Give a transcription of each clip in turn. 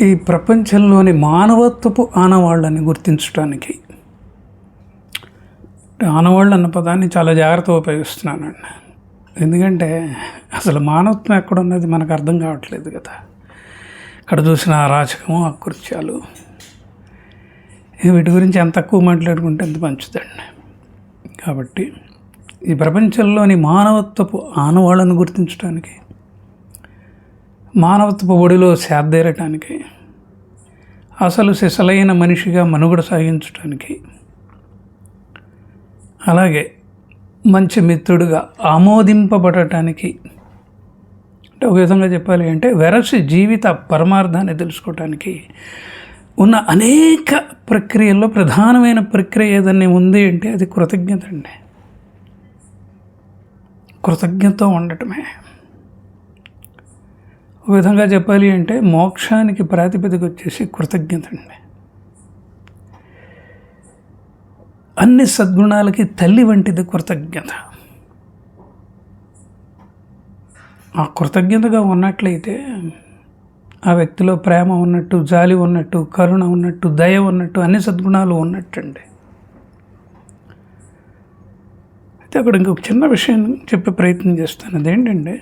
ఈ ప్రపంచంలోని మానవత్వపు ఆనవాళ్ళని గుర్తించడానికి ఆనవాళ్ళు అన్న పదాన్ని చాలా జాగ్రత్తగా ఉపయోగిస్తున్నానండి ఎందుకంటే అసలు మానవత్వం ఎక్కడున్నది మనకు అర్థం కావట్లేదు కదా. ఇక్కడ చూసిన అరాచకము అకృత్యాలు. వీటి గురించి ఎంత తక్కువ మాట్లాడుకుంటే అంత మంచిదండి. కాబట్టి ఈ ప్రపంచంలోని మానవత్వపు ఆనవాళ్ళను గుర్తించడానికి మానవత్వ ఒడిలో సేద్దేరటానికి అసలు సిసలైన మనిషిగా మనుగడ సాగించటానికి అలాగే మంచి మిత్రుడుగా ఆమోదింపబడటానికి. అంటే ఒక విధంగా చెప్పాలి అంటే వెరసి జీవిత పరమార్థాన్ని తెలుసుకోవటానికి ఉన్న అనేక ప్రక్రియల్లో ప్రధానమైన ప్రక్రియ ఏదన్నా ఉంది అంటే అది కృతజ్ఞత అండి కృతజ్ఞత ఉండటమే. ఒక విధంగా చెప్పాలి అంటే మోక్షానికి ప్రాతిపదిక వచ్చేసి కృతజ్ఞత అండి అన్ని సద్గుణాలకి తల్లి వంటిది కృతజ్ఞత. ఆ కృతజ్ఞతగా ఉన్నట్లయితే ఆ వ్యక్తిలో ప్రేమ ఉన్నట్టు జాలి ఉన్నట్టు కరుణ ఉన్నట్టు దయ ఉన్నట్టు అన్ని సద్గుణాలు ఉన్నట్టండి. అయితే అక్కడ ఇంకొక చిన్న విషయం చెప్పే ప్రయత్నం చేస్తాను. అదేంటంటే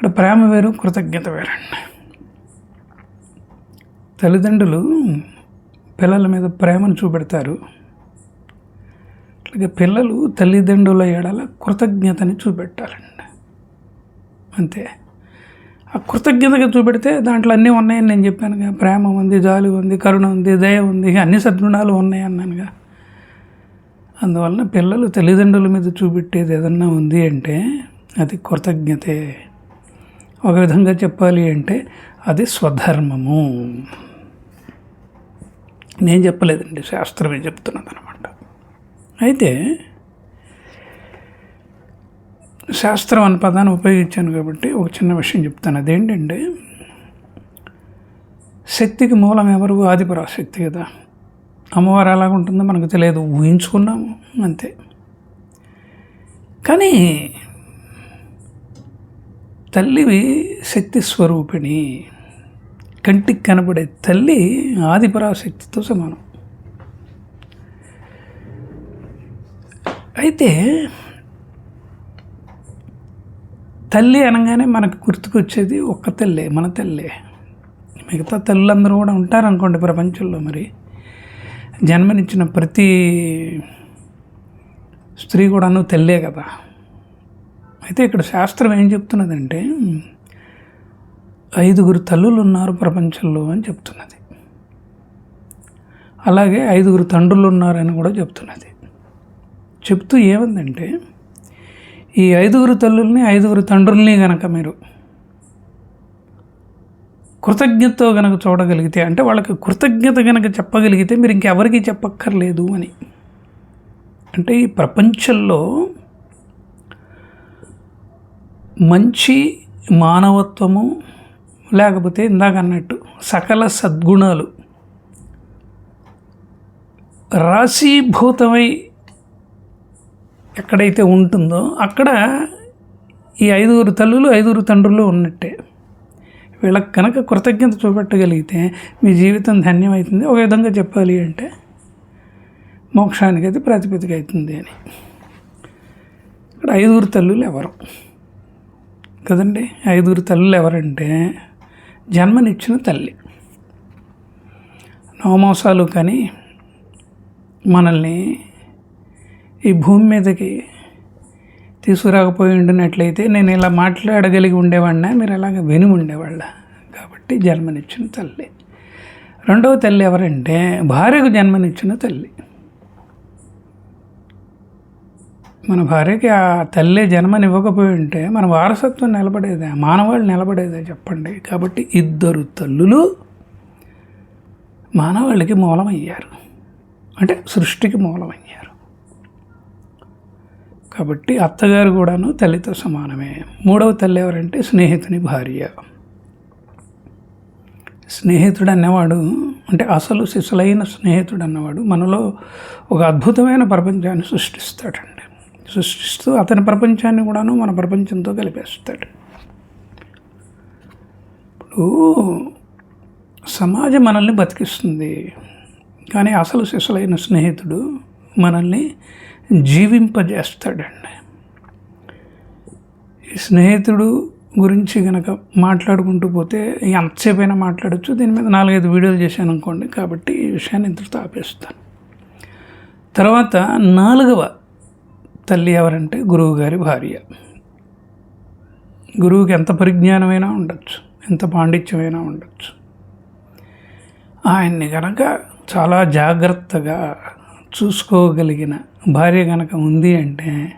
ఇక్కడ ప్రేమ వేరు కృతజ్ఞత వేరండి తల్లిదండ్రులు పిల్లల మీద ప్రేమను చూపెడతారు. అట్లాగే పిల్లలు తల్లిదండ్రుల ఏడాల కృతజ్ఞతని చూపెట్టాలండి. అంతే. ఆ కృతజ్ఞతగా చూపెడితే దాంట్లో అన్నీ ఉన్నాయని నేను చెప్పానుగా. ప్రేమ ఉంది జాలి ఉంది కరుణ ఉంది దయ ఉంది అన్ని సద్గుణాలు ఉన్నాయి అన్నానుగా. అందువలన పిల్లలు తల్లిదండ్రుల మీద చూపెట్టేది ఏదన్నా ఉంది అంటే అది కృతజ్ఞతే. ఒక విధంగా చెప్పాలి అంటే అది స్వధర్మము. నేను చెప్పలేదండి శాస్త్రమే చెప్తున్నది అనమాట అయితే శాస్త్రం అనే పదాన్ని ఉపయోగించాను కాబట్టి ఒక చిన్న విషయం చెప్తాను. అదేంటంటే శక్తికి మూలం ఎవరు? ఆదిపరాశక్తి కదా. అమ్మవారు ఎలాగ ఉంటుందో మనకు తెలియదు ఊహించుకున్నాము అంతే. కానీ తల్లివి శక్తి స్వరూపిణి. కంటికి కనబడే తల్లి ఆదిపరాశక్తితో సమానం. అయితే తల్లి అనగానే మనకు గుర్తుకొచ్చేది ఒక్క తల్లే మన తల్లే. మిగతా తల్లులందరూ కూడా ఉంటారనుకోండి ప్రపంచంలో మరి. జన్మనిచ్చిన ప్రతి స్త్రీ కూడాను తల్లే కదా. అయితే ఇక్కడ శాస్త్రం ఏం చెప్తున్నదంటే ఐదుగురు తల్లులు ఉన్నారు ప్రపంచంలో అని చెప్తున్నది. అలాగే ఐదుగురు తండ్రులు ఉన్నారని కూడా చెప్తున్నది. చెప్తూ ఏమందంటే ఈ ఐదుగురు తల్లుల్ని ఐదుగురు తండ్రుల్ని గనక మీరు కృతజ్ఞతతో గనక చూడగలిగితే అంటే వాళ్ళకి కృతజ్ఞత గనక చెప్పగలిగితే మీరు ఇంకెవరికి చెప్పక్కర్లేదు అని. అంటే ఈ ప్రపంచంలో మంచి మానవత్వము లేకపోతే ఇందాక అన్నట్టు సకల సద్గుణాలు రాశీభూతమై ఎక్కడైతే ఉంటుందో అక్కడ ఈ ఐదుగురు తల్లులు ఐదుగురు తండ్రులు ఉన్నట్టే. వీళ్ళకి కనుక కృతజ్ఞత చూపెట్టగలిగితే మీ జీవితం ధన్యమవుతుంది. ఒక విధంగా చెప్పాలి అంటే మోక్షానికి అయితే ప్రాతిపదిక అవుతుంది అని. ఇక్కడ ఐదుగురు తల్లులు ఎవరు? కదండి? ఐదుగురు తల్లులు ఎవరంటే జన్మనిచ్చిన తల్లి. నవమాసాలు కానీ మనల్ని ఈ భూమి మీదకి తీసుకురాకపోయి ఉండినట్లయితే నేను ఇలా మాట్లాడగలిగి ఉండేవాడినా మీరు అలాగ విని ఉండేవాళ్ళ. కాబట్టి జన్మనిచ్చిన తల్లి. రెండవ తల్లి ఎవరంటే భార్యకు జన్మనిచ్చిన తల్లి. మన భార్యకి ఆ తల్లి జన్మనివ్వకపోయి ఉంటే మన వారసత్వం నిలబడేదే మానవాళ్ళు నిలబడేదే చెప్పండి. కాబట్టి ఇద్దరు తల్లులు మానవాళికి మూలమయ్యారు. అంటే సృష్టికి మూలమయ్యారు. కాబట్టి అత్తగారు కూడాను తల్లితో సమానమే. మూడవ తల్లి ఎవరంటే స్నేహితుని భార్య. స్నేహితుడు అన్నవాడు అంటే అసలు శిశులైన స్నేహితుడు అన్నవాడు మనలో ఒక అద్భుతమైన ప్రపంచాన్ని సృష్టిస్తాడండి సృష్టిస్తూ అతని ప్రపంచాన్ని కూడాను మన ప్రపంచంతో కలిపేస్తాడు. ఇప్పుడు సమాజం మనల్ని బతికిస్తుంది. కానీ అసలు శిశులైన స్నేహితుడు మనల్ని జీవింపజేస్తాడండి. ఈ స్నేహితుడు గురించి కనుక మాట్లాడుకుంటూ పోతే ఎంతసేపైనా మాట్లాడచ్చు. దీని మీద నాలుగైదు వీడియోలు చేశాను అనుకోండి. కాబట్టి ఈ విషయాన్ని ఇంతటితో ఆపేస్తాను. తర్వాత నాలుగవ తల్లి ఎవరంటే గురువు గారి భార్య. గురువుకి ఎంత పరిజ్ఞానమైనా ఉండొచ్చు ఎంత పాండిత్యమైనా ఉండొచ్చు. ఆయన్ని కనుక చాలా జాగ్రత్తగా చూసుకోగలిగిన భార్య కనుక ఉంది అంటే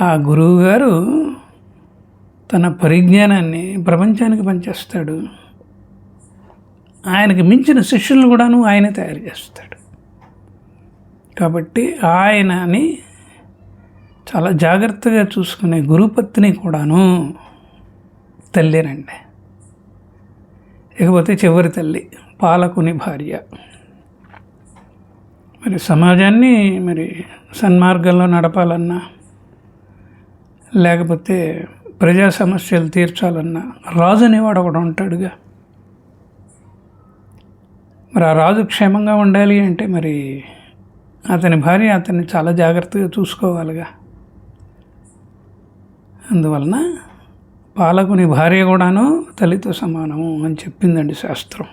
ఆ గురువుగారు తన పరిజ్ఞానాన్ని ప్రపంచానికి పనిచేస్తాడు ఆయనకి మించిన శిష్యులను కూడాను ఆయనే తయారు చేస్తాడు. కాబట్టి ఆయనని చాలా జాగ్రత్తగా చూసుకునే గురుపత్ని కూడాను తల్లినండి. ఇకపోతే చివరి తల్లి పాలకుని భార్య. మరి సమాజాన్ని మరి సన్మార్గంలో నడపాలన్నా లేకపోతే ప్రజా సమస్యలు తీర్చాలన్నా రాజు అనేవాడు ఒకడు ఉంటాడుగా. మరి ఆ రాజు క్షేమంగా ఉండాలి అంటే మరి అతని భార్య అతన్ని చాలా జాగ్రత్తగా చూసుకోవాలిగా. అందువలన పాలకుని భార్య కూడాను తల్లితో సమానము అని చెప్పిందండి శాస్త్రం.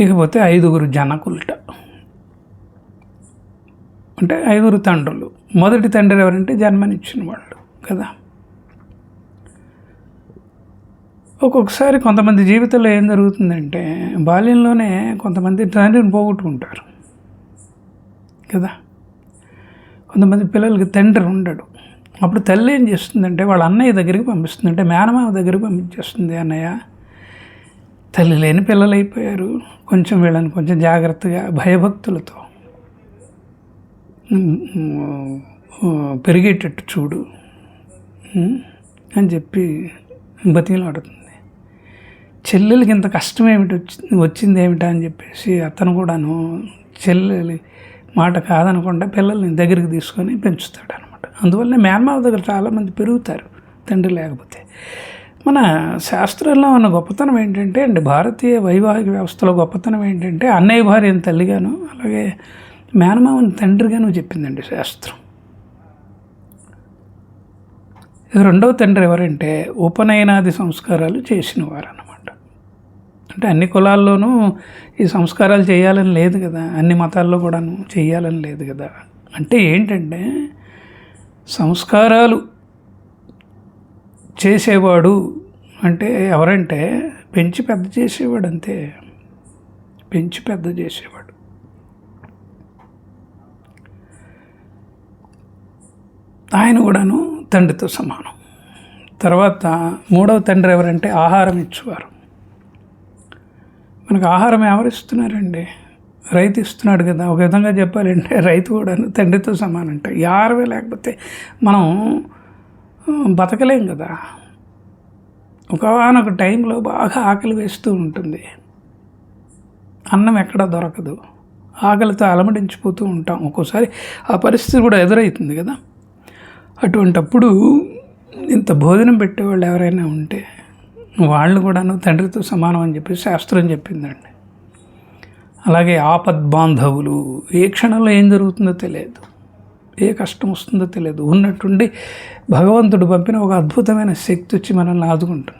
ఇకపోతే ఐదుగురు జనకులట. అంటే ఐదుగురు తండ్రులు. మొదటి తండ్రి ఎవరంటే జన్మనిచ్చిన వాళ్ళు కదా. ఒక్కొక్కసారి కొంతమంది జీవితంలో ఏం జరుగుతుందంటే బాల్యంలోనే కొంతమంది తండ్రిని పోగొట్టుకుంటారు కదా. కొంతమంది పిల్లలకి తండ్రి ఉండడు. అప్పుడు తల్లి ఏం చేస్తుందంటే వాళ్ళ అన్నయ్య దగ్గరికి పంపిస్తుంది అంటే మేనమామ దగ్గరికి పంపించేస్తుంది అన్నయ్య తల్లి లేని పిల్లలు అయిపోయారు. కొంచెం వీళ్ళని కొంచెం జాగ్రత్తగా భయభక్తులతో పెరిగేటట్టు చూడు అని చెప్పి బతిలాడుతుంది చెల్లెలకి ఇంత కష్టం ఏమిటి వచ్చింది వచ్చింది ఏమిటా అని చెప్పేసి అతను కూడాను చెల్లెలి మాట కాదనకుండా పిల్లల్ని దగ్గరికి తీసుకొని పెంచుతాడు అనమాట అందువల్లనే మేనమావ దగ్గర చాలామంది పెరుగుతారు తండ్రి లేకపోతే. మన శాస్త్రంలో ఉన్న గొప్పతనం ఏంటంటే అండి భారతీయ వైవాహిక వ్యవస్థలో గొప్పతనం ఏంటంటే అన్నయ్య భార్యను తల్లిగాను అలాగే మేనమావని తండ్రిగాను చెప్పిందండి శాస్త్రం. రెండవ తండ్రి ఎవరంటే ఉపనయనాది సంస్కారాలు చేసినవారు అంటే అన్ని కులాల్లోనూ ఈ సంస్కారాలు చేయాలని లేదు కదా. అన్ని మతాల్లో కూడాను చేయాలని లేదు కదా. అంటే ఏంటంటే సంస్కారాలు చేసేవాడు అంటే ఎవరంటే పెంచి పెద్ద చేసేవాడు అంతే. పెంచి పెద్ద చేసేవాడు. ఆయన కూడాను తండ్రితో సమానం. తర్వాత మూడవ తండ్రి ఎవరంటే ఆహారం ఇచ్చేవారు. మనకు ఆహారం ఎవరిస్తున్నారండి రైతు ఇస్తున్నాడు కదా. ఒక విధంగా చెప్పాలంటే రైతు కూడా తండ్రితో సమానం అంటే యారవే లేకపోతే మనం బతకలేం కదా. ఒకనొక టైంలో బాగా ఆకలి వేస్తూ ఉంటుంది. అన్నం ఎక్కడ దొరకదు. ఆకలితో అలమడించిపోతూ ఉంటాం. ఒక్కోసారి ఆ పరిస్థితి కూడా ఎదురవుతుంది కదా. అటువంటప్పుడు ఇంత భోజనం పెట్టేవాళ్ళు ఎవరైనా ఉంటే వాళ్ళు కూడాను తండ్రితో సమానం అని చెప్పి శాస్త్రం చెప్పిందండి. అలాగే ఆపద్బాంధవులు ఏ క్షణంలో ఏం జరుగుతుందో తెలియదు. ఏ కష్టం వస్తుందో తెలియదు. ఉన్నట్టుండి భగవంతుడు పంపిన ఒక అద్భుతమైన శక్తి వచ్చి మనల్ని ఆదుకుంటుంది.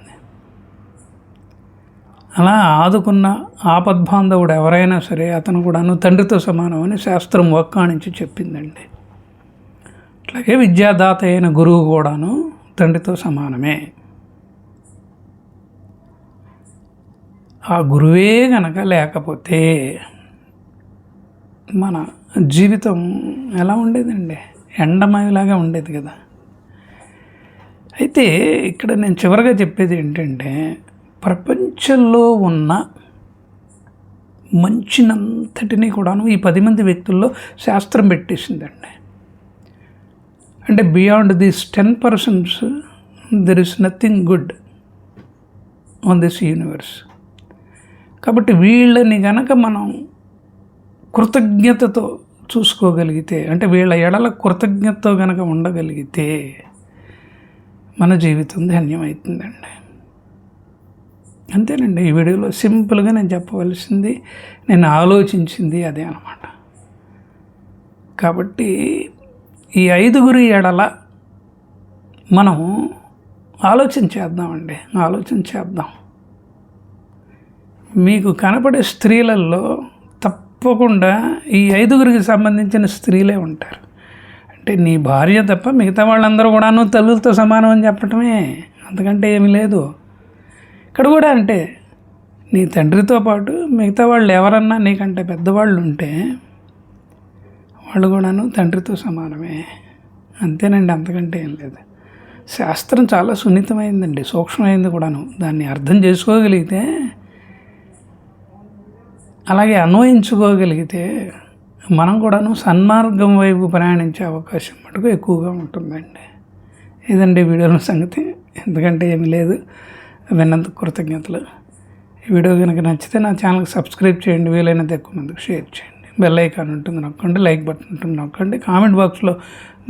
అలా ఆదుకున్న ఆపద్బాంధవుడు ఎవరైనా సరే అతను కూడాను తండ్రితో సమానం అని శాస్త్రం ఒక్కాణించి చెప్పిందండి. అట్లాగే విద్యాదాత అయిన గురువు కూడాను తండ్రితో సమానమే. ఆ గురువే గనక లేకపోతే మన జీవితం ఎలా ఉండేదండి? ఎండమయలాగా ఉండేది కదా. అయితే ఇక్కడ నేను చివరిగా చెప్పేది ఏంటంటే ప్రపంచంలో ఉన్న మంచినంతటినీ కూడాను ఈ పది మంది వ్యక్తుల్లో శాస్త్రం పెట్టేసిందండి. అంటే beyond this ten persons there is nothing good on this universe కాబట్టి వీళ్ళని గనక మనం కృతజ్ఞతతో చూసుకోగలిగితే అంటే వీళ్ళ ఎడల కృతజ్ఞతతో గనక ఉండగలిగితే మన జీవితం ధన్యమవుతుందండి. అంతేనండి ఈ వీడియోలో సింపుల్గా నేను చెప్పవలసింది నేను ఆలోచించింది అదే అనమాట కాబట్టి ఈ ఐదుగురి ఎడల మనం ఆలోచన చేద్దామండి ఆలోచన చేద్దాం. మీకు కనపడే స్త్రీలలో తప్పకుండా ఈ ఐదుగురికి సంబంధించిన స్త్రీలే ఉంటారు. అంటే నీ భార్య తప్ప మిగతా వాళ్ళందరూ కూడాను తల్లులతో సమానం అని చెప్పటమే అంతకంటే ఏమీ లేదు. ఇక్కడ కూడా అంటే నీ తండ్రితో పాటు మిగతా వాళ్ళు ఎవరన్నా నీకంటే పెద్దవాళ్ళు ఉంటే వాళ్ళు కూడాను తండ్రితో సమానమే. అంతేనండి అంతకంటే ఏం లేదు. శాస్త్రం చాలా సున్నితమైందండి సూక్ష్మమైంది కూడాను. దాన్ని అర్థం చేసుకోగలిగితే అలాగే అన్వయించుకోగలిగితే మనం కూడాను సన్మార్గం వైపు ప్రయాణించే అవకాశం మటుకు ఎక్కువగా ఉంటుందండి. ఇదండి వీడియోల సంగతి. ఎందుకంటే ఏమీ లేదు. విన్నందుకు కృతజ్ఞతలు. ఈ వీడియో కనుక నచ్చితే నా ఛానల్కి సబ్స్క్రైబ్ చేయండి. వీలైనంత ఎక్కువ మందికి షేర్ చేయండి. బెల్ ఐకాన్ ఉంటుంది నొక్కండి. లైక్ బటన్ ఉంటుంది నొక్కండి. కామెంట్ బాక్స్లో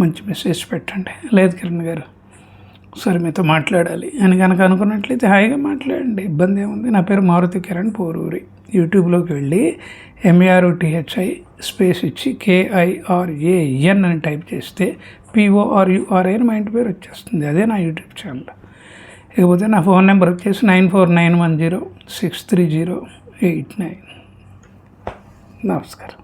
మంచి మెసేజ్ పెట్టండి. లేదు కిరణ్ గారు. సరే మీతో మాట్లాడాలి. అని కనుక అనుకున్నట్లయితే హాయిగా మాట్లాడండి. ఇబ్బంది ఏముంది? నా పేరు మారుతి కిరణ్ పోరూరి. యూట్యూబ్లోకి వెళ్ళి M R O T H I space ఇచ్చి K I R A N అని టైప్ చేస్తే P O R U R A అని మా ఇంటి పేరు వచ్చేస్తుంది. అదే నా యూట్యూబ్ ఛానల్. ఇకపోతే నా ఫోన్ నెంబర్ వచ్చేసి nine four nine one zero six three zero eight nine. నమస్కారం.